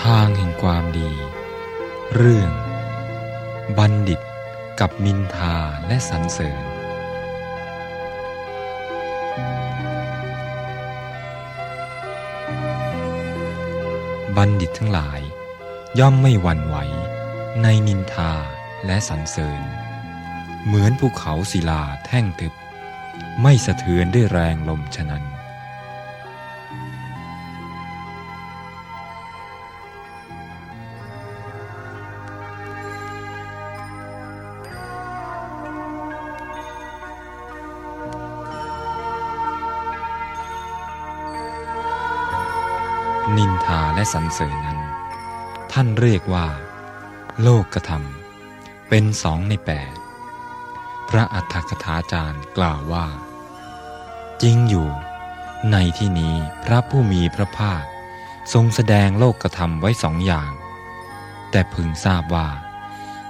ทางแห่งความดี เรื่อง บัณฑิตกับนินทาและสรรเสริญ บัณฑิตทั้งหลาย ย่อมไม่หวั่นไหว ในนินทาและสรรเสริญ เหมือนภูเขาศิลาแท่งทึบ ไม่สะเทือนด้วยแรงลมฉะนั้น นินทาและสรรเสริญนั้น ท่านเรียกว่า โลกกระทำเป็นสองในแปดพระอัฏฐกถาจารย์กล่าวว่า จริงอยู่ ในที่นี้พระผู้มีพระภาค ทรงแสดงโลกกระทำไว้สองอย่าง แต่พึงทราบว่า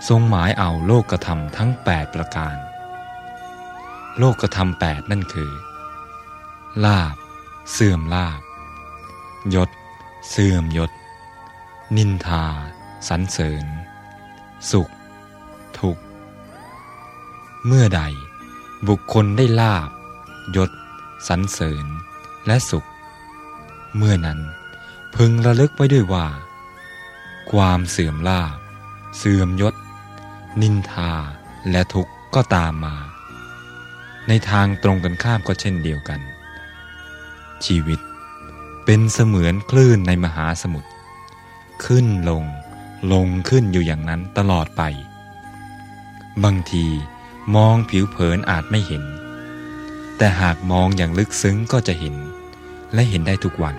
ทรงหมายเอาโลกกระทำทั้งแปดประการ โลกกระทำแปดนั่นคือ ลาบ เสื่อมลาบยศ เสื่อมยศ นินทา สรรเสริญ สุข ทุกข์ เมื่อใดบุคคลได้ลาบ ยศ สรรเสริญ และสุข เมื่อนั้นพึงระลึกไว้ด้วยว่า ความเสื่อมลาบ เสื่อมยศ นินทาและทุกข์ก็ตามมา ในทางตรงกันข้ามก็เช่นเดียวกัน ชีวิต เป็นเสมือนคลื่นในมหาสมุทรขึ้นลง ลงขึ้นอยู่อย่างนั้นตลอดไป บางทีมองผิวเผินอาจไม่เห็น แต่หากมองอย่างลึกซึ้งก็จะเห็น และเห็นได้ทุกวัน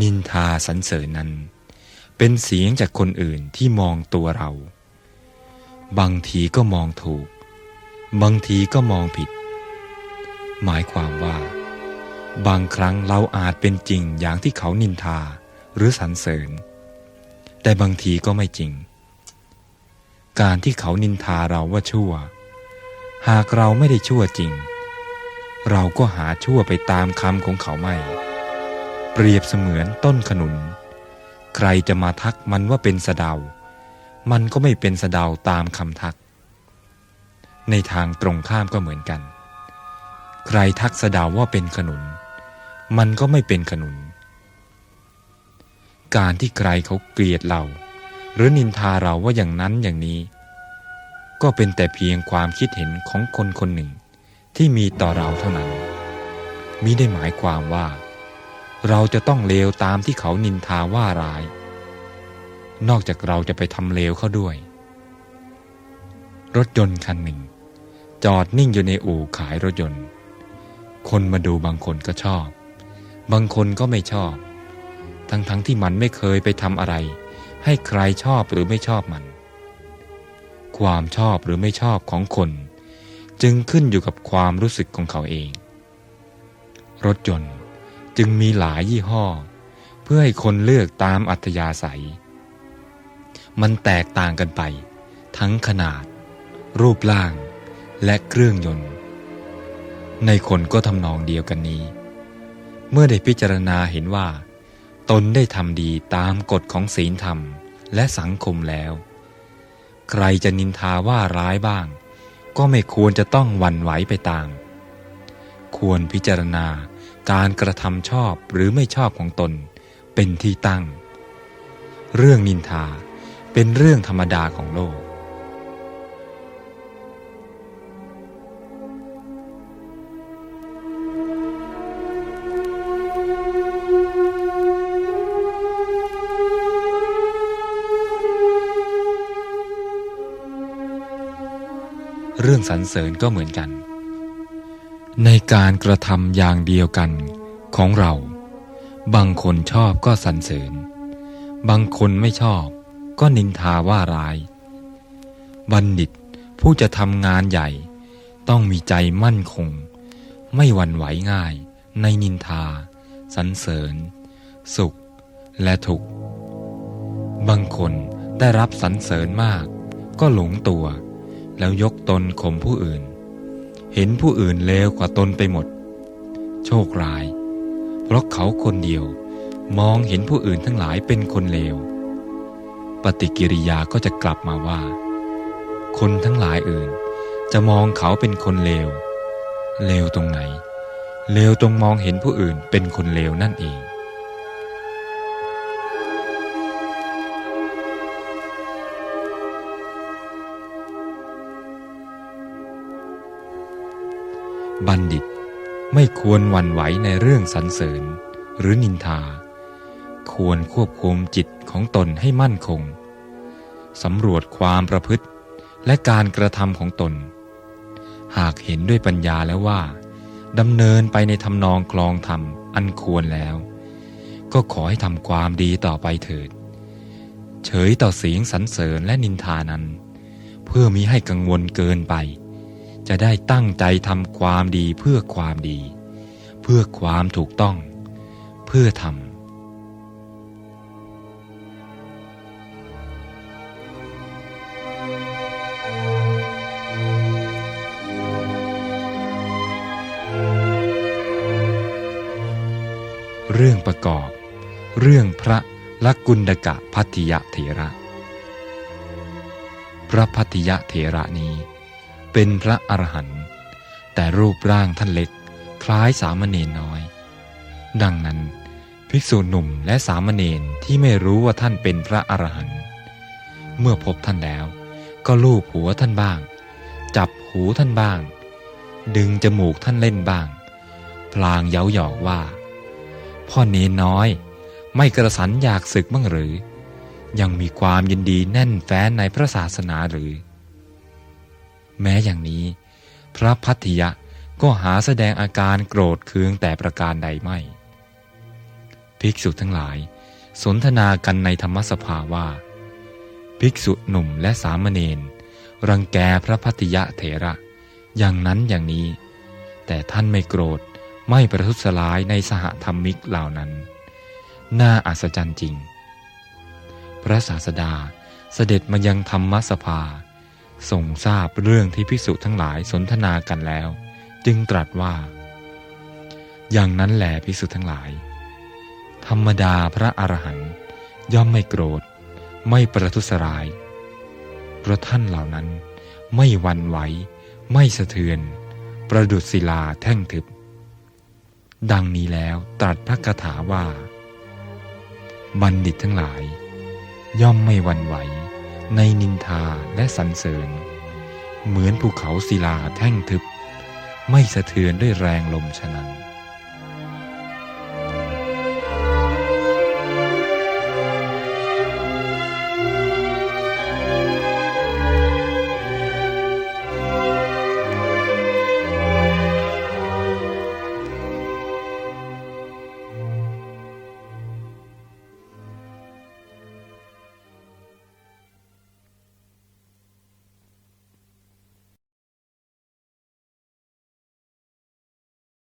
นินทาสรรเสริญนั้น เป็นเสียงจากคนอื่นที่มองตัวเรา บางทีก็มองถูก บางทีก็มองผิด หมายความว่า บางครั้งเราอาจเป็นจริงอย่างที่เขานินทาหรือสรรเสริญ แต่บางทีก็ไม่จริง การที่เขานินทาเราว่าชั่ว หากเราไม่ได้ชั่วจริง เราก็หาชั่วไปตามคำของเขาไม่ เปรียบเสมือนต้นขนุน ใครจะมาทักมันว่าเป็นสะเดา มันก็ไม่เป็นสะเดาตามคำทัก ในทางตรงข้ามก็เหมือนกัน ใครทักสะเดาว่าเป็นขนุน มันก็ไม่เป็นขนุน การที่ใครเขาเกลียดเรา หรือนินทาเราว่าอย่างนั้นอย่างนี้ ก็เป็นแต่เพียงความคิดเห็นของคนคนหนึ่งที่มีต่อเราเท่านั้นมิได้หมายความว่า เราจะต้องเลวตามที่เขานินทาว่าร้าย นอกจากเราจะไปทำเลวเขาด้วย รถยนต์คันหนึ่ง จอดนิ่งอยู่ในอู่ขายรถยนต์ คนมาดูบางคนก็ชอบ บางคนก็ไม่ชอบ ทั้งๆทที่มันไม่เคยไปทำอะไร ให้ใครชอบหรือไม่ชอบมัน ความชอบหรือไม่ชอบของคน จึงขึ้นอยู่กับความรู้สึกของเขาเอง รถยนต์ จึงมีหลายยี่ห้อ เพื่อให้คนเลือกตามอัธยาศัย มันแตกต่างกันไป ทั้งขนาด รูปร่าง และเครื่องยนต์ ในคนก็ทำนองเดียวกันนี้ เมื่อได้พิจารณาเห็นว่า ตนได้ทำดีตามกฎของศีลธรรมและสังคมแล้ว ใครจะนินทาว่าร้ายบ้าง ก็ไม่ควรจะต้องหวั่นไหวไปตาม ควรพิจารณา การกระทำชอบหรือไม่ชอบของตน เป็นที่ตั้ง เรื่องนินทาเป็นเรื่องธรรมดาของโลก เรื่องสรรเสริญก็เหมือนกัน ในการกระทำอย่างเดียวกันของเรา บางคนชอบก็สรรเสริญ บางคนไม่ชอบก็นินทาว่าร้าย บัณฑิตผู้จะทำงานใหญ่ ต้องมีใจมั่นคง ไม่หวั่นไหวง่ายในนินทา สรรเสริญ สุขและทุกข์ บางคนได้รับสรรเสริญมาก ก็หลงตัว แล้วยกตนข่มผู้อื่น เห็นผู้อื่นเลวกว่าตนไปหมด โชคร้าย เพราะเขาคนเดียวมองเห็นผู้อื่นทั้งหลายเป็นคนเลว ปฏิกิริยาก็จะกลับมาว่า คนทั้งหลายอื่น จะมองเขาเป็นคนเลว เลวตรงไหน เลวตรงมองเห็นผู้อื่นเป็นคนเลวนั่นเอง บัณฑิตไม่ควรหวั่นไหวในเรื่องสรรเสริญหรือนินทา ควรควบคุมจิตของตนให้มั่นคงสำรวจความประพฤติและการกระทำของตน หากเห็นด้วยปัญญาแล้วว่าดำเนินไปในทำนองคลองธรรมอันควรแล้ว ก็ขอให้ทำความดีต่อไปเถิด เฉยต่อเสียงสรรเสริญและนินทานั้น เพื่อมิให้กังวลเกินไป จะได้ตั้งใจทำความดีเพื่อความดี เพื่อความถูกต้อง เพื่อทำเรื่องประกอบ เรื่องพระลักุณกะพัทธิยเถระ พระพัทธิยเถระนี้ เป็นพระอรหันต์แต่รูปร่างท่านเล็ก คล้ายสามเณรน้อย ดังนั้น ภิกษุหนุ่มและสามเณรที่ไม่รู้ว่าท่านเป็นพระอรหันต์เมื่อพบท่านแล้ว ก็ลูบหัวท่านบ้าง จับหูท่านบ้าง ดึงจมูกท่านเล่นบ้าง พลางเย้าหยอกว่า พ่อเนนน้อย ไม่กระสันอยากศึกบ้างหรือ ยังมีความยินดีแน่นแฟ้นในพระศาสนาหรือ แม้อย่างนี้ พระพัทยะก็หาแสดงอาการโกรธเคืองแต่ประการใดไม่ ภิกษุทั้งหลาย สนทนากันในธรรมสภาว่า ภิกษุหนุ่มและสามเณรรังแกพระพัทยะเถระ อย่างนั้นอย่างนี้ แต่ท่านไม่โกรธไม่ประทุษร้ายในสหธรรมิกเหล่านั้น น่าอัศจรรย์จริง พระศาสดาเสด็จมายังธรรมสภา ทรงทราบเรื่องที่ภิกษุทั้งหลายสนทนากันแล้ว จึงตรัสว่า อย่างนั้นแหละภิกษุทั้งหลาย ธรรมดาพระอรหันต์ย่อมไม่โกรธ ไม่ประทุษร้ายเพราะท่านเหล่านั้นไม่วันไหว ไม่สะเทือน ประดุษศิลาแท่งทึบ ดังนี้แล้วตรัสพระคาถาว่า บัณฑิตทั้งหลาย ย่อมไม่วันไหว ในนินทาและสรรเสริญ เหมือนภูเขาศิลาแท่งทึบ ไม่สะเทือนด้วยแรงลมฉะนั้น